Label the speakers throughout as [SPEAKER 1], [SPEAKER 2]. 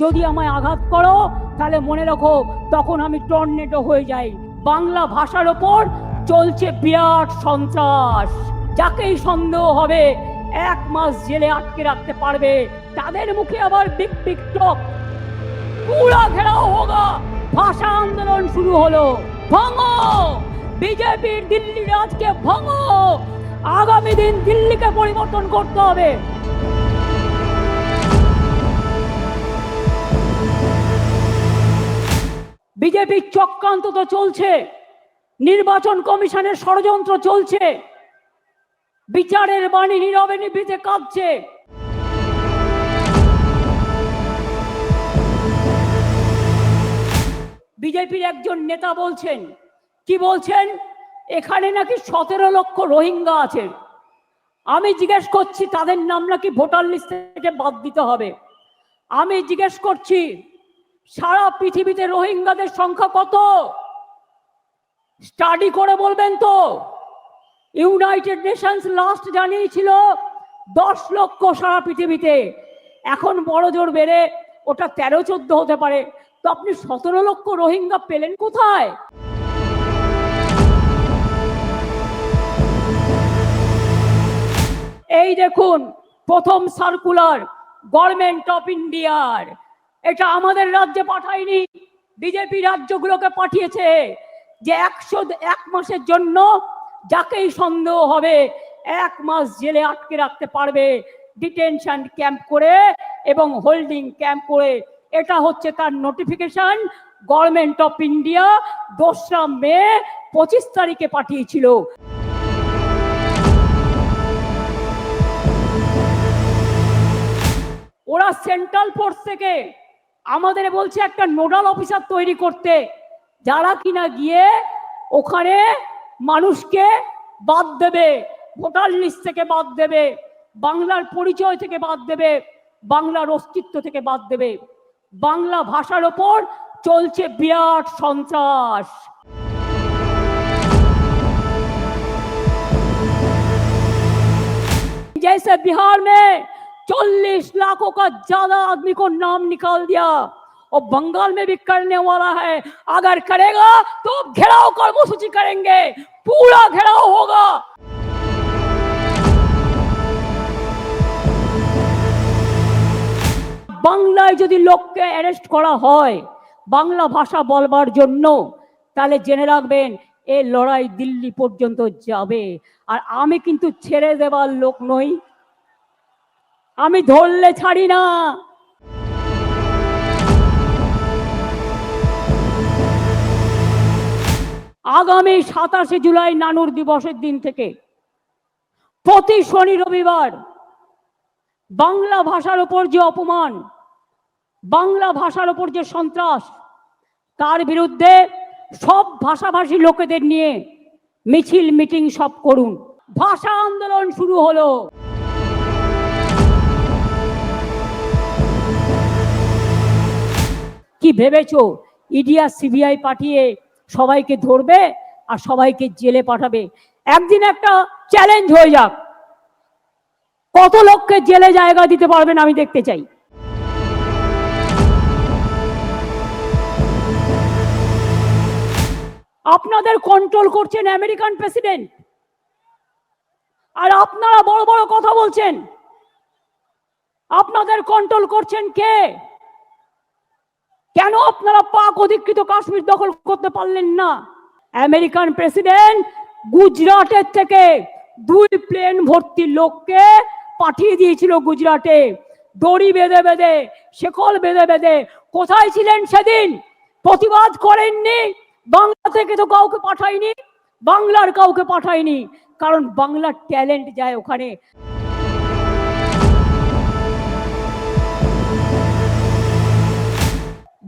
[SPEAKER 1] যদি আমায় আঘাত করো, তাহলে মনে রাখো, তখন আমি টর্নেডো হয়ে যাই। বাংলা ভাষার ওপর চলছে বিরাট সন্ত্রাস। যাকেই সন্দেহ হবে, এক মাস জেলে আটকে রাখতে পারবে। তাদের মুখে আবার বিগ বিগ টক। পুরা ঘেরাও হোগা। ভাষা আন্দোলন শুরু হলো। ভাঙো! বিজেপির দিল্লি রাজকে ভাঙো! আগামী দিন দিল্লিকে পরিবর্তন করতে হবে। বিজেপির চক্রান্ত তো চলছে, নির্বাচন কমিশনের ষড়যন্ত্র চলছে, বিচারের বাণী নীরবে নিভৃতে কাঁদছে বিজেপির একজন নেতা বলছেন, কি বলছেন? এখানে নাকি সতেরো লক্ষ রোহিঙ্গা আছে। আমি জিজ্ঞেস করছি, তাদের নাম নাকি ভোটার লিস্ট থেকে বাদ দিতে হবে। আমি জিজ্ঞেস করছি সারা পৃথিবীতে রোহিঙ্গাদের সংখ্যা কত? স্টাডি করে বলবেন তো। ইউনাইটেড নেশনস লাস্ট জানিয়েছিল দশ লক্ষ সারা পৃথিবীতে। এখন বড় জোর বেড়ে ওটা তেরো, চোদ্দ হতে পারে। তো আপনি সতেরো লক্ষ রোহিঙ্গা পেলেন কোথায়? এই দেখুন, প্রথম সার্কুলার গভর্নমেন্ট অফ ইন্ডিয়ার এটা আমাদের রাজ্যে পাঠায়নি। বিজেপি রাজ্যগুলোকে পাঠিয়েছে যে একশো এক মাসের জন্য যাকেই সন্দেহ হবে, এক মাস জেলে আটকে রাখতে পারবে ডিটেনশন ক্যাম্প করে এবং হোল্ডিং ক্যাম্প করে। এটা হচ্ছে তার নোটিফিকেশন গভর্নমেন্ট অফ ইন্ডিয়া দোসরা মে পঁচিশ তারিখে পাঠিয়েছিল। ওরা সেন্ট্রাল ফোর্স থেকে আমাদের বলছে একটা নোডাল অফিসার তৈরি করতে যারা কিনা গিয়ে ওখানে মানুষকে বাদ দেবে ভোটার লিস্ট থেকে বাদ দেবে বাংলার পরিচয় থেকে বাদ দেবে বাংলার অস্তিত্ব থেকে বাদ দেবে বাংলা ভাষার ওপর চলছে বিরাট সন্ত্রাস जैसे बिहार में चालीस लाखों का ज्यादा आदमी को नाम निकाल दिया और बंगाल में भी करने वाला है अगर करेगा तो घेराव कर्मसूची करेंगे पूरा घेराव होगा বাংলায় যদি লোককে অ্যারেস্ট করা হয় বাংলা ভাষা বলবার জন্য তাহলে জেনে রাখবেন এ লড়াই দিল্লি পর্যন্ত যাবে আর আমি কিন্তু ছেড়ে দেবার লোক নই আমি ধরলে ছাড়ি না। আগামী সাতাশে জুলাই নানুর দিবসের দিন থেকে প্রতি শনি রবিবার বাংলা ভাষার ওপর যে অপমান, বাংলা ভাষার ওপর যে সন্ত্রাস, তার বিরুদ্ধে সব ভাষাভাষী লোকেদের নিয়ে মিছিল, মিটিং সব করুন। ভাষা আন্দোলন শুরু হলো। ভেবেছো ইডিয়া সিবিআই পাঠিয়ে সবাইকে ধরবে আর সবাইকে জেলে পাঠাবে? একদিন একটা চ্যালেঞ্জ হয়ে যাক। কত লোককে জেলে জায়গা দিতে পারবেন আমি দেখতে চাই। আপনাদের কন্ট্রোল করছেন আমেরিকান প্রেসিডেন্ট আর আপনারা বড় বড় কথা বলছেন। আপনাদের কন্ট্রোল করছেন কে? কেন আপনারা পাক অধিকৃত কাশ্মীর দখল করতে পারলেন না? আমেরিকান প্রেসিডেন্ট গুজরাটের থেকে দুই প্লেন ভর্তি লোককে পাঠিয়ে দিয়েছিল গুজরাটে। দড়ি বেঁধে বেঁধে, শেকল বেঁধে বেঁধে। কোথায় ছিলেন সেদিন? প্রতিবাদ করেননি? বাংলা থেকে তো কাউকে পাঠায়নি। বাংলার কাউকে পাঠায়নি। কারণ বাংলার ট্যালেন্ট যায় ওখানে।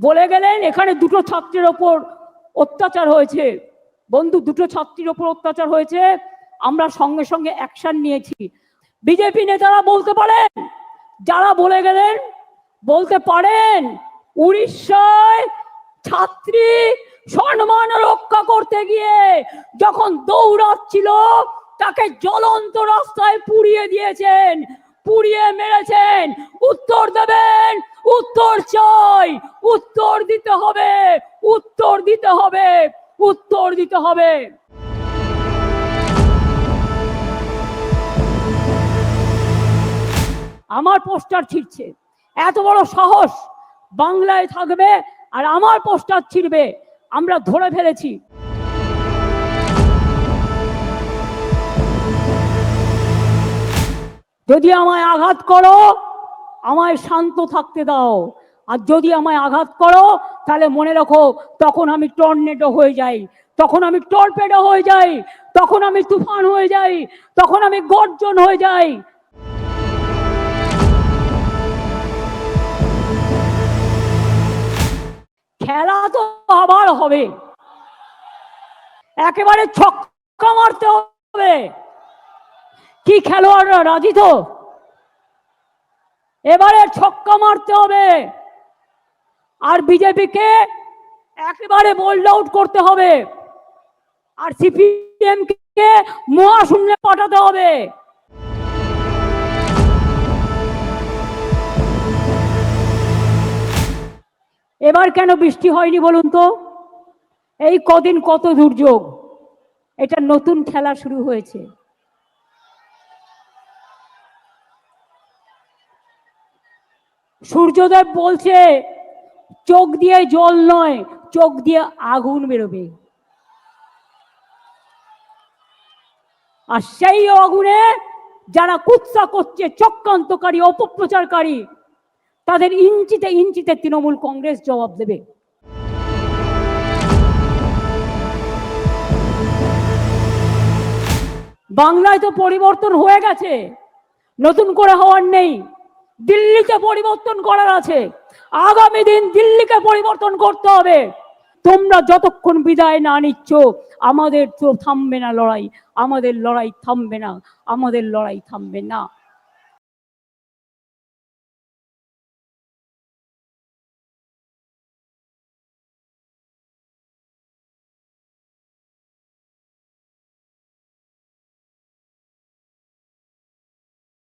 [SPEAKER 1] বলে গেলেন, এখানে দুটো ছাত্রের ওপর অত্যাচার হয়েছে। বন্ধু, দুটো ছাত্রীর ওপর অত্যাচার হয়েছে। আমরা সঙ্গে সঙ্গে অ্যাকশন নিয়েছি। বিজেপি নেতারা বলতে পারেন, যারা বলে গেলেন, বলতে পারেন, উড়িষ্যায় ছাত্রী সম্মান রক্ষা করতে গিয়ে যখন দৌড়াচ্ছিল তাকে জ্বলন্ত রাস্তায় পুড়িয়ে দিয়েছেন। পুড়িয়ে মেরেছেন। উত্তর দেবেন, উত্তর চাই। উত্তর দিতে হবে, উত্তর দিতে হবে, উত্তর দিতে হবে। আমার পোস্টার ছিঁড়ছে। এত বড় সাহস বাংলায় থাকবে আর আমার পোস্টার ছিঁড়বে। আমরা ধরে ফেলেছি। যদি আমায় আঘাত করো, আমায় শান্ত থাকতে দাও। আর যদি আমায় আঘাত করো, তাহলে মনে রাখো, তখন আমি টর্নেডো হয়ে যাই। তখন আমি টর্পেডো হয়ে যাই। তখন আমি তুফান হয়ে যাই। তখন আমি গর্জন হয়ে যাই। খেলা তো আবার হবে। একেবারে ছক্কা মারতে হবে। কি খেলোয়াড়রা? রাজি তো? এবারে ছক্কা মারতে হবে। আর বিজেপিকে একেবারে বোল্ড আউট করতে হবে। আর সিপিএম কে মহাশূন্যে পাঠাতে হবে। এবার কেন বৃষ্টি হয়নি বলুন তো? এই কদিন কত দুর্যোগ। এটা নতুন খেলা শুরু হয়েছে। সূর্যদেব বলছে, চোখ দিয়ে জল নয়, চোখ দিয়ে আগুন বেরোবে। আর সেই আগুনে যারা কুৎসা করছে, চক্রান্তকারী, অপপ্রচারকারী, তাদের ইঞ্চিতে ইঞ্চিতে তৃণমূল কংগ্রেস জবাব দেবে। বাংলায় তো পরিবর্তন হয়ে গেছে, নতুন করে হওয়ার নেই। দিল্লিকে পরিবর্তন করার আছে। আগামী দিন দিল্লিকে পরিবর্তন করতে হবে। তোমরা যতক্ষণ বিদায় না নিচ্ছ, আমাদের তো থামবে না লড়াই। আমাদের লড়াই থামবে না। আমাদের লড়াই থামবে না।